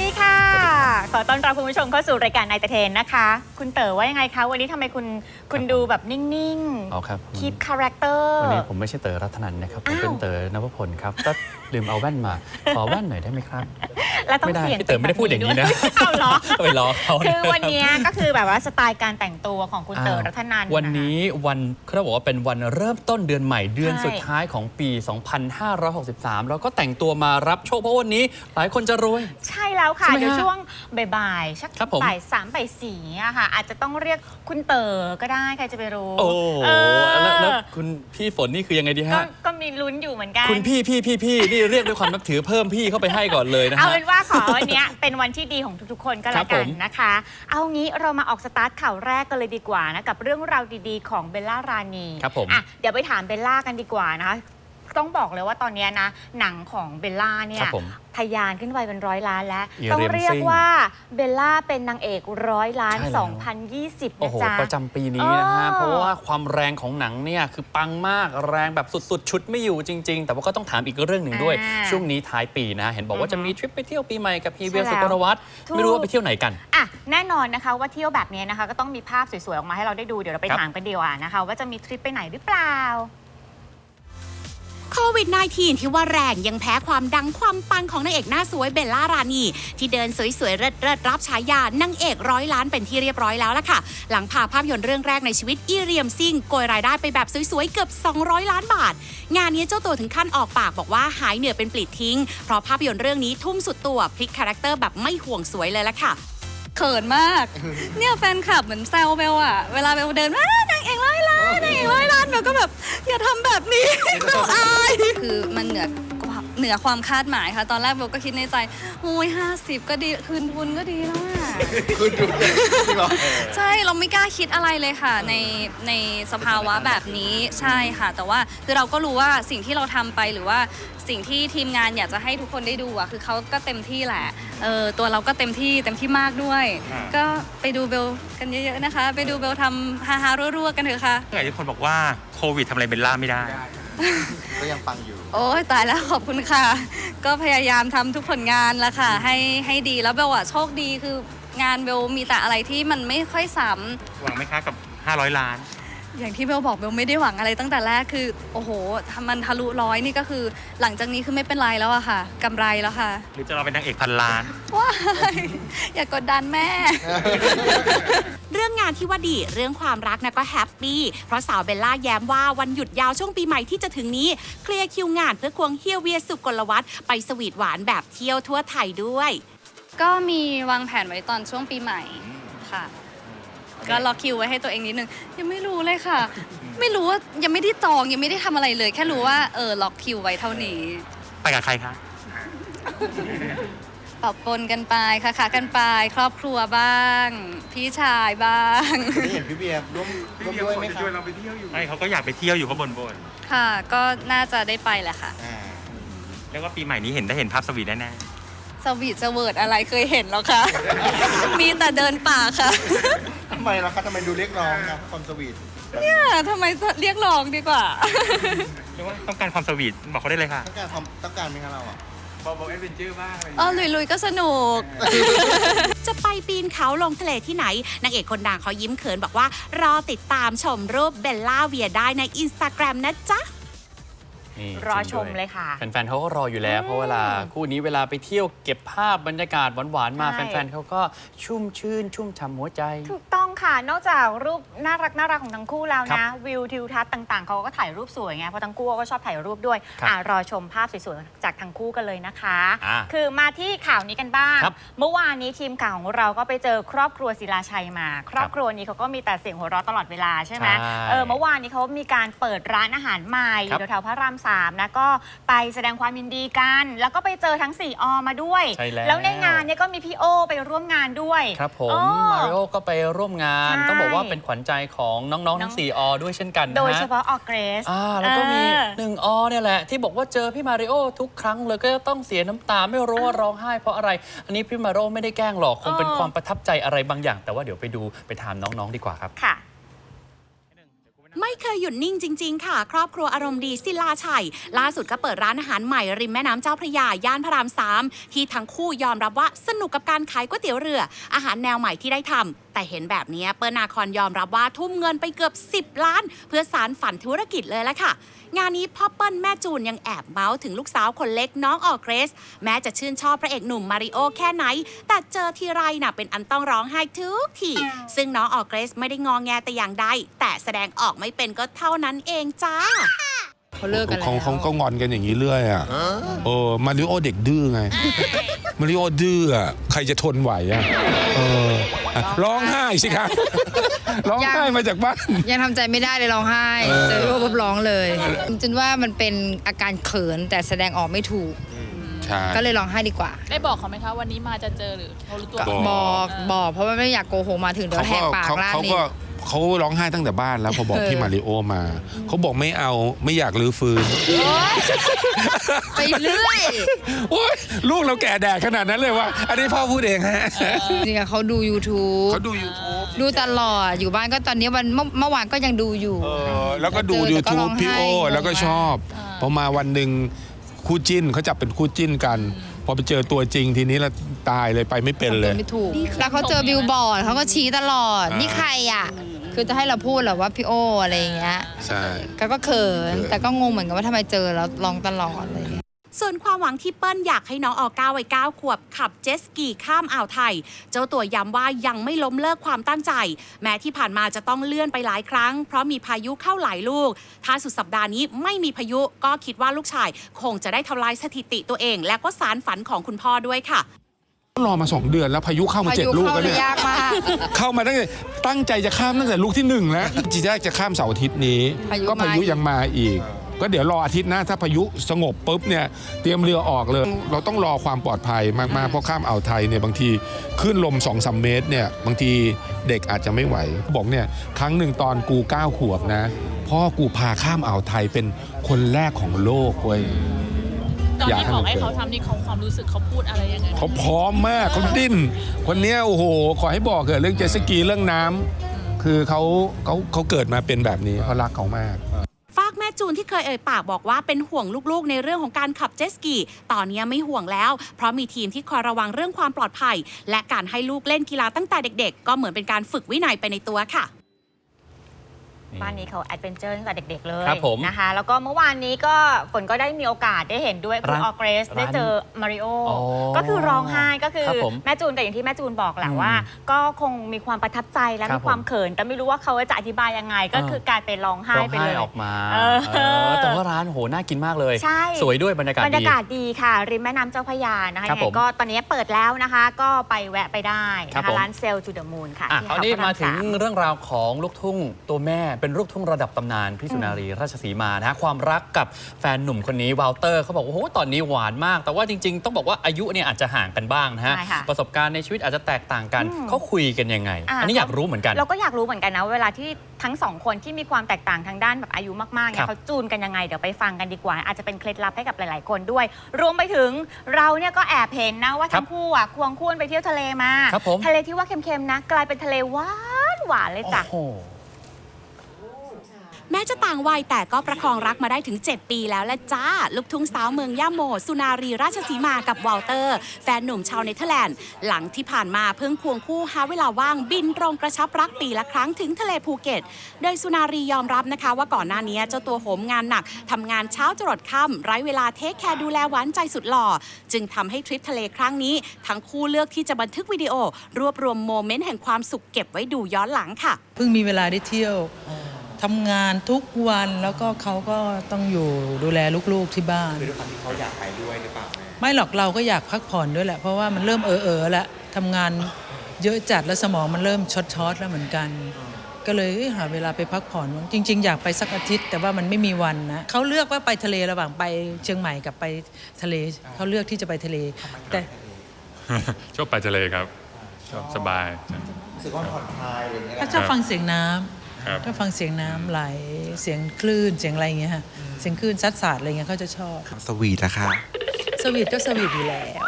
ดีค่ะ ขอต้อนรับคุณผู้ชมเข้าสู่รายการนายตะเทนนะคะ คุณเต๋อว่ายังไงคะ วันนี้ทำไมคุณคุณดูแบบนิ่งเอาครับๆ คีปคาแรคเตอร์ วันนี้ผมไม่ใช่เต๋อรัตนันนะครับ ผมเป็นอ้าว เต๋อนวพลครับก็ลืมเอาแว่นมา ขอแว่นหน่อยได้ไหมครับ แล้วต้องไม่ได้เสียงพี่เต๋อไม่ได้พูดอย่างนี้นะ เอาเหรอ ไปล้อเขาคือนะวันนี้ก็คือแบบว่าสไตล์การแต่งตัวของคุณเต๋อรัตนันวันนี้วันเขาบอกว่าเป็นวันเริ่มต้นเดือนใหม่เดือนใช่สุดท้ายของปี 2563แล้วก็แต่งตัวมารับโชคเพราะวันนี้หลายคนจะรวยใช่แล้วค่ะ ใช่ไหมฮะเดี๋ยวช่วงบ่ายๆสักครับผม บ่ายสามบ่ายสี่อะค่ะอาจจะต้องเรียกคุณเต๋อก็ได้ใครจะไปรู้โอ้เออแล้วแล้วคุณพี่ฝนนี่คือยังไงดีก็ฮะ ก็มีลุ้นอยู่เหมือนกัน คุณพี่พี่พี่พี่นี่เรียกด้วยความนับถือเพิ่มพี่เข้าไปให้ก่อนเลยนะเอาฮะ เป็นว่าขอวันเนี้ย เป็นวันที่ดีของทุกๆ คนก็ครัแล้วบกัผนมนะคะ เอางี้เรามาออกสตาร์ทข่าวแรกกันเลยดีกว่านะ กับเรื่องราวดีๆ ของเบลล่ารานีครับผม อะเดี๋ยวไปถามเบลล่ากันดีกว่านะคะ ต้องบอกเลยว่าตอนเนี้ยนะ หนังของเบลล่าเนี่คยรับผม ทะยานขึ้นไปเป็นร้อยล้านแล้ว อีต้องเรียมเรียกซิ่งว่าเบลล่าเป็นนางเอกร้อยล้าน ใช่แล้ว 2020โอ้นะโห จ๊ะ ประจำปีนี้นะฮะ เออ เพราะว่าความแรงของหนังเนี่ย คือปังมากแรงแบบสุดๆ ชุดไม่อยู่จริง ๆ แต่ว่าก็ต้องถามอีกเรื่องหนึ่งด้วย อ่าช่วงนี้ท้ายปีนะเห็นบอกว่าอือฮึจะมีทริปไปเที่ยวปีใหม่กับพีเวียใช่สุแล้วกรวัตรถูก ไม่รู้ว่าไปเที่ยวไหนกัน อะแน่นอนนะคะว่าเที่ยวแบบนี้นะคะ ก็ต้องมีภาพสวยๆ ออกมาให้เราได้ดูเดี๋ยวเราไปครับ ถามกันดีกว่านะคะ ว่าจะมีทริปไปไหนหรือเปล่า โควิด -19 ที่ว่าแรงยังแพ้ความดังความปังของนางเอกหน้าสวยเบลล่ารานี ที่เดินสวยๆเริดเริดๆรับฉายานางเอกร้อยล้านเป็นที่เรียบร้อยแล้วล่ะค่ะ หลังพาภาพยนตร์เรื่องแรกในชีวิตอีเรียมซิงโกยรายได้ไปแบบสวยๆเกือบ 200 ล้านบาท งานนี้เจ้าตัวถึงขั้นออกปากบอกว่าหายเหนื่อยเป็นปลิดทิ้ง เพราะภาพยนตร์เรื่องนี้ทุ่มสุดตัวพลิกคาแรคเตอร์แบบไม่ห่วงสวยเลยล่ะค่ะเขินมาก เนี่ยแฟนคลับเหมือนแซวเบลอะเวลาเบลเดินมานางเอกร้อยล้าน นางเอกร้อยล้านเบลก็แบบอย่าทำแบบนี้เบลอาย คือมันเหนือ เหนือความคาดหมายค่ะ ตอนแรกเบลก็คิดในใจโอ้ยห้าสิบก็ดีคืนทุนก็ดีแล้วอะคุณดูจริงเหรอใช่เราไม่กล้าคิดอะไรเลยค่ะ ในในสภาวะแบบนี้ใช่ค่ะ แต่ว่าคือเราก็รู้ว่าสิ่งที่เราทำไปหรือว่าสิ่งที่ทีมงานอยากจะให้ทุกคนได้ดูอะคือเขาก็เต็มที่แหละเออตัวเราก็เต็มที่เต็มที่มากด้วย อ่า ก็ไปดูเบลกันเยอะๆนะคะ ไปดูเบลทำฮาฮาๆรัวๆกันเถอะค่ะ หลายคนบอกว่าโควิดทำอะไรเบลล่าไม่ได้ ก็ยังฟังอยู่ โอ้ยตายแล้วขอบคุณค่ะ ก็พยายามทำทุกผลงานละค่ะ ให้ให้ดีแล้วเบลอะโชคดีคืองานเบลมีแต่อะไรที่มันไม่ค่อยซ้ำ หวังไหมคะกับ 500 ล้าน อย่างที่เบลบอกเบลไม่ได้หวังอะไรตั้งแต่แรกคือ โอ้โหถ้ามันทะลุร้อยนี่ก็คือ หลังจากนี้คือไม่เป็นไรแล้วอะค่ะกำไรแล้วค่ะหรือจะเราเป็นนางเอกพันล้าน ว้าย อย่ากดดันแม่ เรื่องงานที่ว่าดีเรื่องความรักนะก็แฮปปี้ เพราะสาวเบลล่าแย้มว่าวันหยุดยาวช่วงปีใหม่ที่จะถึงนี้ เคลียร์คิวงานเพื่อควงเฮียเวียสุกลวัฒน์ไปสวีทหวานแบบเที่ยวทั่วไทยด้วย ก็มีวางแผนไว้ตอนช่วงปีใหม่ค่ะ ก็ล็อกคิวไว้ให้ตัวเองนิดนึงยังไม่รู้เลยค่ะ ไม่รู้ว่ายังไม่ได้จองยังไม่ได้ทำอะไรเลย แค่รู้ว่าเออล็อกคิวไว้เท่านี้ไปกับใครคะปรับปนกันไปค่ะค่ะกันไป ครอบครัวบ้าง พี่ชายบ้าง ได้เห็นพี่เบียร์ร่วมร่วมด้วยไหมครับไม่เขาก็อยากไปเที่ยวอยู่เขาบนบนค่ะ ก็น่าจะได้ไปแหละค่ะ อ่าๆแล้วก็ปีใหม่นี้เห็นได้เห็นภาพสวีทแน่ สวีทสเวิร์ดอะไรเคยเห็นแล้วคะ มีแต่เดินป่าค่ะ ทำไมล่ะครับทำไมดูเรียกร้องนะความสวีทแบบนี้เนี่ยทำไมเรียกร้องดีกว่าๆเรียกว่าต้องการความสวีทบอกเขาได้เลยค่ะ ต้องการความต้องการไหมครับเราอะเออลุยๆก็สนุก จะไปปีนเขาลงทะเลที่ไหน นางเอกคนดังเขายิ้มเขินบอกว่า รอติดตามชมรูปเบลล่าเวียได้ในอินสตาแกรมนะจ๊ะ นี่รอจงชด้วมเลยค่ะ แฟนๆเขาก็รออยู่แล้ว เพราะเวลาคู่นี้เวลาไปเที่ยวเก็บภาพบรรยากาศหวานๆมา ใช่ แฟนๆเขาก็ชุ่มชื่น ชุ่มฉ่ำหัวใจ ถูกต้อง ค่ะ นอกจากรูปน่ารักน่ารักของทั้งคู่แล้วครันะบวิวทิวทัศน์ต่างๆ เขาก็ถ่ายรูปสวยไง เพราะทั้งคู่ก็ชอบถ่ายรูปด้วยครับอ่ารอชมภาพสวยๆ จากทั้งคู่กันเลยนะคะ อ่าคือมาที่ข่าวนี้กันบ้าง ครับเมื่อวานนี้ทีมข่าวของเราก็ไปเจอครอบครัวศิลาชัยมา ครอบครัวนี้เขาก็มีแต่เสียงหัวเราะตลอดเวลาใช่ไหมใช่เออเมื่อวานนี้เขามีการเปิดร้านอาหารใหม่อครับยู่แถวๆพระรามสามนะก็ไปแสดงความยินดีกัน แล้วก็ไปเจอทั้ง4อมาด้วยใช่แล้วแล้วในงานเนี่ยก็มีพี่โอไปร่วมงานด้วย ครับผมอ๋อมาริโอก็ไปร่วมงาน ใช่ ต้องบอกว่าเป็นขวัญใจของน้องๆทั้ง4อด้วยเช่นกันนะฮะโดยเฉพาะออร์เกรส อ่าแล้วก็มีเออหนึ่งอเนี่ยแหละ ที่บอกว่าเจอพี่มาริโอทุกครั้งเลยก็จะต้องเสียน้ำตาไม่รู้ว่าร้องไห้เพราะอะไร อันนี้พี่มาริโอไม่ได้แกล้งหรอกคงเป็นเออ ความประทับใจอะไรบางอย่าง แต่ว่าเดี๋ยวไปดูไปถามน้องๆดีกว่าครับ ค่ะ ไม่เคยหยุดนิ่งจริง ๆ ค่ะ ครอบครัวอารมณ์ดีศิลาชัย ล่าสุดก็เปิดร้านอาหารใหม่ริมแม่น้ำเจ้าพระยา ย่านพระรามสามที่ทั้งคู่ยอมรับว่าสนุกกับการขายก๋วยเตี๋ยวเรือ อาหารแนวใหม่ที่ได้ทำ แต่เห็นแบบนี้เปิ้ลนาคอนยอมรับว่าทุ่มเงินไปเกือบ 10 ล้าน เพื่อสารฝันธุรกิจเลยละค่ะ งานนี้พ่อเปิ้ลแม่จูนยังแอบเมาส์ถึงลูกสาวคนเล็กน้องออร์เกรส แม้จะชื่นชอบพระเอกหนุ่มมาริโอแค่ไหน แต่เจอทีไรน่ะเป็นอันต้องร้องไห้ทุกทีซึ่งน้องออร์เกรสไม่ได้งองแงแต่อย่างใดแต่แสดงออกไม่เป็นก็เท่านั้นเองจ้าเขาเลิกกันแล้วเขาเขาก็งอนกันอย่างนี้เรื่อยอะเออมาริโอเด็กดื้อไงมาริโอดื้ออะใครจะทนไหวอะเอออะ ร้องไห้สิครับร้องไห้มาจากบ้าน ยังทำใจไม่ได้เลยร้องไห้เออเจอรูปปุ๊บร้องเลยจนว่ามันเป็นอาการเขินแต่แสดงออกไม่ถูก ใช่ ก็เลยร้องไห้ดีกว่า ได้บอกเขาไหมคะวันนี้มาจะเจอหรือเขารู้ตัว บอกบอกบอกเพราะว่าไม่อยากโกหกมาถึงเดี๋ยวเขาแหก็กปากเขาล่าเขานี่ก็ เขาร้องไห้ตั้งแต่บ้านแล้วพอบอกเออพี่มาริโอมาเขาบอกไม่เอาไม่อยากรื้อฟื้นโอ๊ยไปเรื่อยโอ๊ยลูกเราแก่แดดขนาดนั้นเลยว่าอันนี้พ่อพูดเองฮะจริงๆเขาดู YouTube เขาดู YouTube ดูตลอดอยู่บ้านก็ตอนนี้วันเมื่อเมื่อวานก็ยังดูอยู่ เออแล้วก็ดู เจอแต่ก็ร้อ YouTube งไห้พี่โอ แล้วก็ชอบพอมาวันหนึ่งคู่จิ้นเขาจับเป็นคู่จิ้นกัน พอไปเจอตัวจริงทีนี้ละตายเลยไปไม่เป็นเลย ไม่ถูก แล้วเขาเจอบิลบอร์ดเขาก็ชี้ตลอด อ่านี่ นี่ใครอะ คือจะให้เราพูดเหรอว่าพี่โออะไรอย่างเงี้ยใช่ ก็ก็เขินเขินแต่ก็งงเหมือนกันว่าทำไมเจอแล้วร้องตลอดอะไรอย่างเลย ส่วนความหวังที่เปิ้ลอยากให้น้องออก้าวัย9ขวบขับเจ็ตสกีข้ามอ่าวไทย เจ้าตัวย้ำว่ายังไม่ล้มเลิกความตั้งใจ แม้ที่ผ่านมาจะต้องเลื่อนไปหลายครั้ง เพราะมีพายุเข้าหลายลูก ถ้าสุดสัปดาห์นี้ไม่มีพายุก็คิดว่าลูกชาย คงจะได้ทำลายสถิติตัวเอง และก็สารฝันของคุณพ่อด้วยค่ะ รอมาสองเดือนแล้วพายุเข้ามาพาเจ็ดยุลูกเข้าแล้วได้เนี่ย ยากมาก เข้ามาตั้งแต่ตั้งใจจะข้ามตั้งแต่ลูกที่หนึ่งแล้วจีแรกจะข้ามเสาร์อาทิตย์นี้ พายุก็พายุมาอีก ยังมาอีก ก็เดี๋ยวรออาทิตย์หน้าถ้าพายุสงบปุ๊บเนี่ยเตรียมเรือออกเลย เราต้องรอความปลอดภัยมากๆเพราะข้ามอ่าวไทยเนี่ยบางทีขึ้นลม2อสเมตรเนี่ยบางทีเด็กอาจจะไม่ไหวบอกเนี่ยครั้งหนึ่งตอนกูเก้าขวบนะพ่อกูพาข้ามอ่าวไทยเป็นคนแรกของโลกเว้ยต อนอยากที่ให้บมัอนกให้เกิดเขาทำนี่เขาความรู้สึกเขาพูดอะไรยังไงเขาพร้อมมากเขาดิ้นคนเนี้ยโอ้โห ขอให้บอกเกิดเรื่องเจตสกีเรื่องน้ำคือเขาเขาเขาเกิดมาเป็นแบบนี้เขารักเขามาก ฝากแม่จูนที่เคยเอ่ยปากบอกว่าเป็นห่วงลูกๆ ในเรื่องของการขับเจ็ตสกี ตอนนี้ไม่ห่วงแล้ว เพราะมีทีมที่คอยระวังเรื่องความปลอดภัย และการให้ลูกเล่นกีฬาตั้งแต่เด็ก ๆ ก็เหมือนเป็นการฝึกวินัยไปในตัวค่ะ บ้านนี้เขาแอดเวนเจอร์ตั้งแต่เด็ก ๆ เลยครับผมนะคะ แล้วก็เมื่อวานนี้ก็ฝนก็ได้มีโอกาสได้เห็นด้วยคุณร้านออร์เกรสร้านได้เจอมาริโออ๋อก็คือร้องไห้ก็คือครับผมแม่จูนแต่อย่างที่แม่จูนบอกแหละอืมว่า ก็คงมีความประทับใจและครับมีความเขิน แต่ไม่รู้ว่าเขาจะอธิบายยังไง ก็เออคือการไปร้องไห้ร้องไปไห้เลยออกมาเออเออแต่ว่าร้านโหน่ากินมากเลยใช่สวยด้วยบรรยากาศบรรยาดีกาศดีค่ะ ริมแม่น้ำเจ้าพระยานะคะครับยังไงผมก็ตอนนี้เปิดแล้วนะคะ ก็ไปแวะไปได้ครับนะผคะมร้านเซลจูเดอะมูนค่ะอะที่คราวนี้พะมาถึงสเรื่องราวของลูกทุ่งตัวแม่เป็นลูกทุ่งระดับตำนานพี่สุนารีราชสีมานะฮะความรักกับแฟนหนุ่มคนนี้วาลเตอร์เขาบอกว่าโอ้โหตอนนี้หวานมาก แต่ว่าจริง ๆ ต้องบอกว่าอายุเนี่ยอาจจะห่างกันบ้างนะฮะใช่ค่ะประสบการณ์ในชีวิตอาจจะแตกต่างกันอืมเขาคุยกันยังไง อะอันนี้อยากรู้เหมือนกัน เราก็อยากรู้เหมือนกันนะ เวลาที่ทั้งสองคนที่มีความแตกต่างทางด้านแบบอายุมากๆเนี่ครัยบ เขาจูนกันยังไง เดี๋ยวไปฟังกันดีกว่า อาจจะเป็นเคล็ดลับให้กับหลาย ๆ คนด้วย รวมไปถึงเราเนี่ยก็แอบเห็นนะว่าทั้งคู่อะควงคู่กันไปเที่ยวทะเลมา ครับผม ทะเลที่ว่าเค็ม ๆ นะ กลายเป็นทะเลหวานหวานๆเลยจ้ะ โอ้โห แม้จะต่างวัยแต่ก็ประคองรักมาได้ถึง 7 ปีแล้วและจ้า ลูกทุ่งสาวเมืองย่าโม สุนารีราชสีมากับวอลเตอร์ แฟนหนุ่มชาวเนเธอร์แลนด์ หลังที่ผ่านมาเพิ่งควงคู่หาเวลาว่างบินตรงกระชับรักปีละครั้งถึงทะเลภูเก็ต โดยสุนารียอมรับนะคะ ว่าก่อนหน้านี้เจ้าตัวโหมงานหนักทำงานเช้าจรดค่ำไร้เวลาเทคแคร์ดูแลหวานใจสุดหล่อ จึงทำให้ทริปทะเลครั้งนี้ ทั้งคู่เลือกที่จะบันทึกวิดีโอ รวบรวมโมเมนต์แห่งความสุขเก็บไว้ดูย้อนหลังค่ะเพิ่งมีเวลาได้เที่ยว ทำงานทุกวันแล้วก็เขาก็ต้องอยู่ดูแลลูกๆที่บ้าน คือด้วยความที่เขาอยากไปด้วยหรือเปล่าไม่หรอกเราก็อยากพักผ่อนด้วยแหละ เพราะว่ามันเริ่มเออเออๆแล้วทำงานเยอะจัดแล้วสมองมันเริ่มช็อตช็อตๆแล้วเหมือนกัน ก็เลยเอ้ยหาเวลาไปพักผ่อนบ้างจริง ๆ อยากไปสักอาทิตย์ แต่ว่ามันไม่มีวันนะเขาเลือกว่าไปทะเลระหว่างไปเชียงใหม่กับไปทะเลเขาเลือกที่จะไปทะเล แต่ ชอบไปทะเลครับ ชอบสบาย รู้สึกว่าผ่อนคลายอะไรอย่างเงี้ยถ้าชอบฟังเสียงน้ำ ครับ ถ้าฟังเสียงน้ำไหลเสียงคลื่นเสียงอะไรอย่างเงี้ยค่ะเสียงคลื่นซัดสาดอะไรเงี้ยเขาจะชอบ สวีทนะคะ สวีทก็สวีทอยู่แล้ว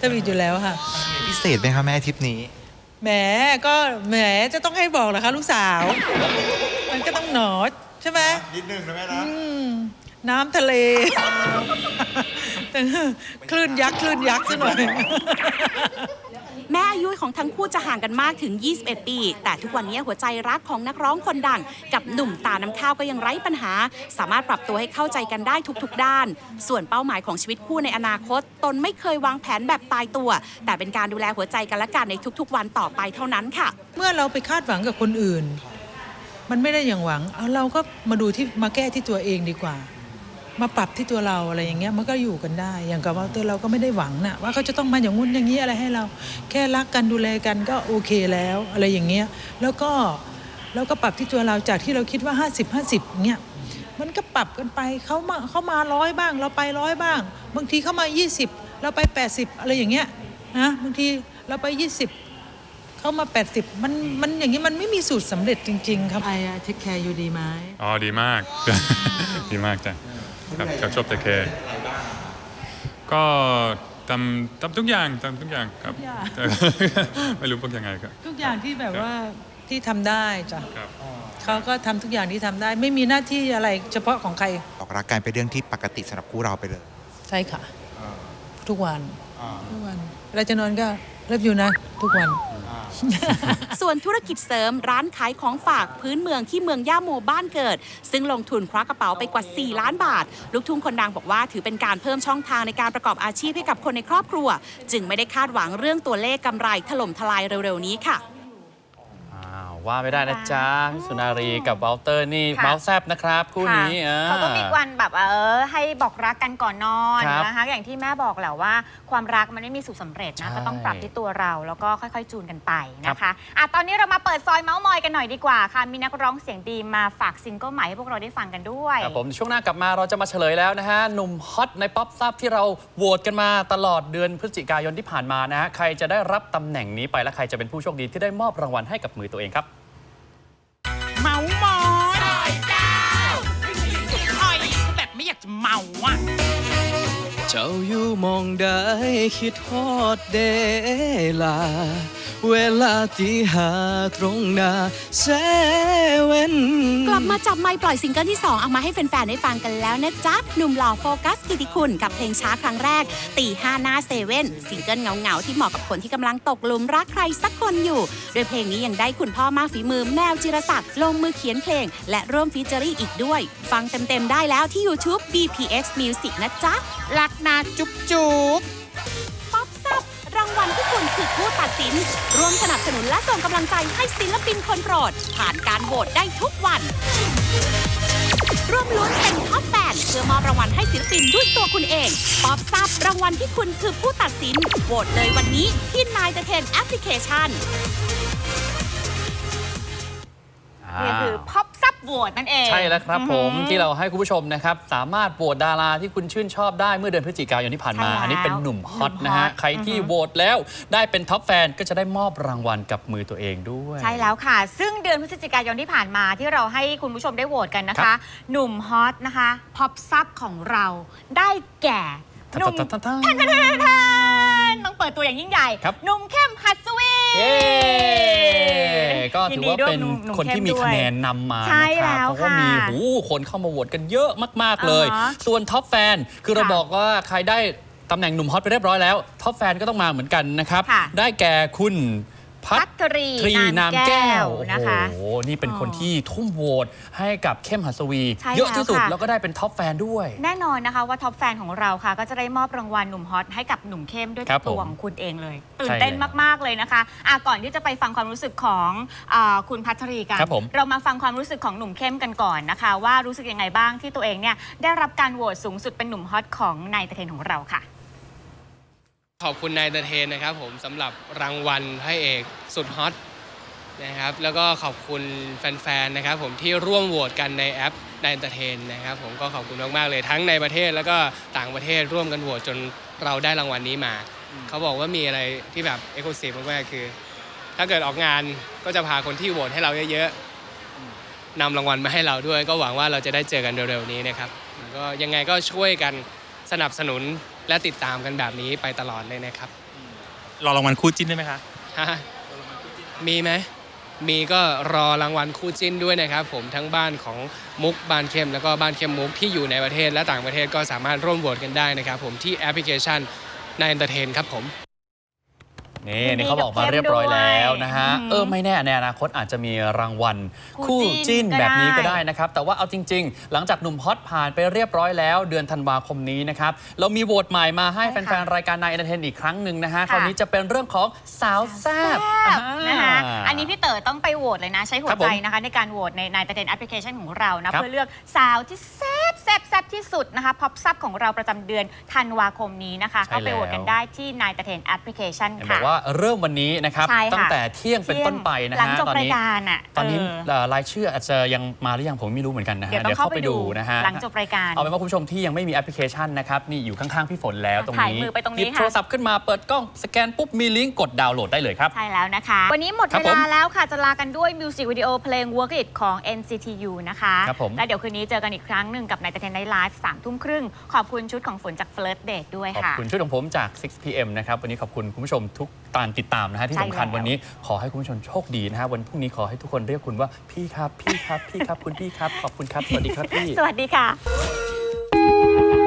สวีทอยู่แล้วค่ะ พิเศษไหมคะแม่ทริปนี้ แหมก็แหมจะต้องให้บอกเหรอคะลูกสาว มันก็ต้องหนอใช่ไหมนิดนึงนะแม่นะ อืมน้ำทะเล คลื่นยักษ์คลื่นยักษ์ซะหน่อย แม้อายุของทั้งคู่จะห่างกันมากถึง 21 ปี แต่ทุกวันนี้หัวใจรักของนักร้องคนดัง กับหนุ่มตาน้ำข้าวก็ยังไร้ปัญหา สามารถปรับตัวให้เข้าใจกันได้ทุกๆ ด้าน ส่วนเป้าหมายของชีวิตคู่ในอนาคต ตนไม่เคยวางแผนแบบตายตัว แต่เป็นการดูแลหัวใจกันและกันในทุกๆ วันต่อไปเท่านั้นค่ะ เมื่อเราไปคาดหวังกับคนอื่น มันไม่ได้อย่างหวังเอาเราก็มาดูที่มาแก้ที่ตัวเองดีกว่า มาปรับที่ตัวเราอะไรอย่างเงี้ยมันก็อยู่กันได้ อย่างกับว่าตัวเราก็ไม่ได้หวังนะว่าเขาจะต้องมาอย่างงู้นอย่างนี้อะไรให้เรา แค่รักกันดูแลกันก็โอเคแล้วอะไรอย่างเงี้ยแล้วก็แล้วก็ปรับที่ตัวเราจากที่เราคิดว่า 50 50อย่างเงี้ยมันก็ปรับกันไปเขามาเขามาร้อยบ้าง เราไปร้อยบ้าง บางทีเขามา 20 เราไป 80 อะไรอย่างเงี้ยนะบางทีเราไป 20 เข้ามา 80 มันมันอย่างนี้มันไม่มีสูตรสำเร็จจริง ๆ ครับไอ้เทคแคร์อยู่ดีไหมอ๋อดีมาก ดีมากจ้ะ ครับเขาชอบแต่เคก็ทำทำทุกอย่างทำทุกอย่างครับทุกอย่างไม่รู้พวกยังไงครับ ทุกอย่างที่แบบว่าที่ทำได้จ้ะครับ เขาก็ทำทุกอย่างที่ทำได้ ไม่มีหน้าที่อะไรเฉพาะของใครบอกรักกันเป็นเรื่องที่ปกติสำหรับคู่เราไปเลย ใช่ค่ะ ทุกวันทุกวันเวลาจะนอนก็ เลิฟอยู่นะ ทุกวัน ส่วนธุรกิจเสริมร้านขายของฝากพื้นเมืองที่เมืองย่าโมบ้านเกิด ซึ่งลงทุนคว้ากระเป๋าไปกว่า 4 ล้านบาท ลูกทุ่งคนดังบอกว่าถือเป็นการเพิ่มช่องทางในการประกอบอาชีพให้กับคนในครอบครัว จึงไม่ได้คาดหวังเรื่องตัวเลขกำไรถล่มทลายเร็วๆนี้ค่ะ วว่าไม่ได้นะจ๊ะพี่สุนารีกับวอลเตอร์นี่ค่ะ เมาส์แซบนะครับคู่นี้ค่ะอ่เขาก็มีวันแบบเออให้บอกรักกันก่อนนอนครับนะคะอย่างที่แม่บอกแหละว่าความรักมันไม่มีสูตรสำเร็จนะใช่ก็ต้องปรับที่ตัวเราแล้วก็ค่อยๆ จูนกันไปนะคะอะตอนนี้เรามาเปิดซอยเมาส์มอยกันหน่อยดีกว่าค่ะ มีนักร้องเสียงดีมาฝากซิงเกิลใหม่ให้พวกเราได้ฟังกันด้วย ครับผมช่วงหน้ากลับมาเราจะมาเฉลยแล้วนะฮะ หนุ่มฮอตในป๊อปซับที่เราโหวตกันมาตลอดเดือนพฤศจิกายนที่ผ่านมานะฮะ ใครจะได้รับตำแหน่งนี้ไปและใครจะเป็นผู้โชคดีที่ได้มอบรางวัลให้กับมือตัวเองครับ เจ้าอยู่มองได้คิดฮอดเดลา เวลาที่หาตรงหน้าเซเว่นกลับมาจับไมค์ปล่อยซิงเกิลที่2เอามาให้แฟนๆ ได้ฟังกันแล้วนะจ๊ะ หนุ่มหล่อโฟกัสกิติคุณกับเพลงช้าครั้งแรก ตีห้าหน้าเซเว่นซิงเกิลเงา ๆ ที่เหมาะกับคนที่กำลังตกหลุมรักใครสักคนอยู่ โดยเพลงนี้ยังได้คุณพ่อมากฝีมือแมวจิรศักดิ์ลงมือเขียนเพลง และร่วมฟีเจอริ่งอีกด้วย ฟังเต็มๆ ได้แล้วที่ YouTube BPX Music นะจ๊ะรักนาจุ๊บจุ๊บป๊อปซับรางวัลที่คุณคือผู้ตัดสิน ร่วมสนับสนุนและส่งกำลังใจให้ศิลปินคนโปรด ผ่านการโหวตได้ทุกวัน ร่วมลุ้นเป็นท็อปแฟนเพื่อมอบรางวัลให้ศิลปินด้วยตัวคุณเองป๊อปซับรางวัลที่คุณคือผู้ตัดสินโหวตเลยวันนี้ที่นายเทนแอปพลิเคชัน นี่คือพ็อปซับ โหวตนั่นเองใช่แล้วครับผมอือหือที่เราให้คุณผู้ชมนะครับ สามารถโหวตดาราที่คุณชื่นชอบได้เมื่อเดือนพฤศจิกายนที่ผ่านมาใช่แล้วอันนี้เป็นหนุ่มฮอตหนุ่มฮอตนะฮะ ใครที่อือหือโหวตแล้วได้เป็นท็อปแฟนก็จะได้มอบรางวัลกับมือตัวเองด้วย ใช่แล้วค่ะ ซึ่งเดือนพฤศจิกายนที่ผ่านมาที่เราให้คุณผู้ชมได้โหวตกันนะครัคะบหนุ่มฮอตนะคะพ็อปซับของเราได้แก่หนุ่ม ทัทัทัทัแทนแทนแทนแทนต้องเปิดตัวอย่างยิ่งใหญ่ครับ หนุ่มเข้มหัสวี เย้ก็ถือว่าเป็นยินดีด้วยหนุ่มหนุ่มคนที่มีเข้มด้วยคะแนนนำมาใช่นะครับแล้วเพราะว่าค่ะมีหูคนเข้ามาโหวตกันเยอะมาก ๆ เลย อ่าฮะส่วนท็อปแฟนคือเราค่ะบอกว่าใครได้ตำแหน่งหนุ่มฮอตไปเรียบร้อยแล้วท็อปแฟนก็ต้องมาเหมือนกันนะครับ ค่ะได้แก่คุณ พัพัททรีทรีนามแก้วนะคะโอ้โหนี่เป็นคนที่ทุ่มโหวตให้กับเข้มหัสวี ใช่เยอะที่สุดแล้วค่ะ แล้วก็ได้เป็นท็อปแฟนด้วย แน่นอนนะคะว่าท็อปแฟนของเราค่ะ ก็จะได้มอบรางวัลหนุ่มฮอตให้กับหนุ่มเข้มด้วยครับตัวผมของคุณเองเลยตื่นใช่เต้นแล้วมากๆเลยนะคะอะก่อนที่จะไปฟังความรู้สึกของอาคุณพัทรีกัน ครับผม เรามาฟังความรู้สึกของหนุ่มเข้มกันก่อนนะคะ ว่ารู้สึกยังไงบ้างที่ตัวเองเนี่ยได้รับการโหวตสูงสุดเป็นหนุ่มฮอตของนายตะเทนของเราค่ะ ขอบคุณนายเตเทนนะครับผมสำหรับรางวัลพระเอกสุดฮอตนะครับแล้วก็ขอบคุณแฟนๆนะครับผมที่ร่วมโหวตกันในแอปนายเตเทนนะครับผมก็ขอบคุณมากๆเลยทั้งในประเทศแล้วก็ต่างประเทศร่วมกันโหวตจนเราได้รางวัลนี้มา เขาบอกว่ามีอะไรที่แบบเอกลุศิมากๆคือ ถ้าเกิดออกงานก็จะพาคนที่โหวตให้เราเยอะๆนำรางวัลมาให้เราด้วย ก็หวังว่าเราจะได้เจอกันเร็วๆนี้นะครับก็ยังไงก็ช่วยกันสนับสนุน และติดตามกันแบบนี้ไปตลอดเลยนะครับรอรางวัลคู่จิ้นได้ไหมคะฮะมีไหมมีก็รอรางวัลคู่จิ้นด้วยนะครับ ผมทั้งบ้านของมุกบ้านเข้มแล้วก็บ้านเข้มมุกที่อยู่ในประเทศและต่างประเทศก็สามารถร่วมโหวตกันได้นะครับ ผมที่แอปพลิเคชันในเอนเตอร์เทนครับผม นี่นี่เขาบอกมาเรียบร้อยแล้วนะฮะอืมเออไม่แน่ในอนาคตอาจจะมีรางวัล คู่คู่จิ้จิ้นนก็แบบนี้ได้ก็ได้นะครับ แต่ว่าเอาจริง ๆ หลังจากหนุ่มฮอตผ่านไปเรียบร้อยแล้ว เดือนธันวาคมนี้นะครับเรามีโหวตใหม่มาให้ใช่แฟค่ะนๆรายการนายเอนเตอร์เทนอีกครั้งหนึ่งนะฮะค่ะคราวนี้จะเป็นเรื่องของสาวแซ่บแซ่บอ่านะคะอันนี้พี่เต๋อต้องไปโหวตเลยนะ ใช้หัครัวบผมใจนะคะ ในการโหวตในนายตะเทนแอปพลิเคชันของเรานะครับเพื่อเลือกสาวที่แซ่บแซ่บแซ่บที่สุดนะคะพ็อปซับของเราประจำเดือนธันวาคมนี้นะคะใช่เข้าไปโหวตกันแล้วได้ที่นายตะเทนแอปพลิเคชันเห็นบค่ะอกว่าเริ่มวันนี้นะครับ ใช่ค่ะตั้งแต่เที่ยงเป็นต้นไปนะหลังฮะจบตอนรายนี้การอะตอนนี้เเอ่อรายชื่ออาจจะยังมาหรือยังผมไม่รู้เหมือนกันนะฮะเดี๋ยวต้องเข้าไปดูนะฮะ หลังจบรายการ เอาเป็นว่าคุณผู้ชมที่ยังไม่มีแอปพลิเคชันนะครับ นี่อยู่ข้างๆ พี่ฝนแล้วตรงถ่ายนี้มือไปตรงนี้หยิบค่ะ โทรศัพท์ขึ้นมาเปิดกล้อง สแกนปุ๊บ มีลิงก์กดดาวน์โหลดได้เลยครับ ใช่แล้วนะคะ วันนี้หมดครับเวผมลาแล้วค่ะ จะลากันด้วยมิวสิกวิดีโอเพลง Work It ของ NCTU นะคะ ครับผม แล้วเดี๋ยวคืนนี้เจอกันอีกครั้งหนึ่งกับนายตะเทนไนไลฟ์สามทุ่มครึ่ง ขอบคุณชุดของฝนจาก Flirt Date ด้วยขอบค่ะ คุณช่วยของผมจาก 6 PM นะครับ วันนี้ขอบคุณคุณผู้ชมทุก ตามติดตามนะฮะที่สำคัญวันนี้ขอให้คุณผู้ชมโชคดีนะฮะวันพรุ่งนี้ขอให้ทุกคนเรียกคุณว่าพี่ครับพี่ครับพี่ครับคุณพี่ครับขอบคุณครับสวัสดีครับพี่ สวัสดีค่ะ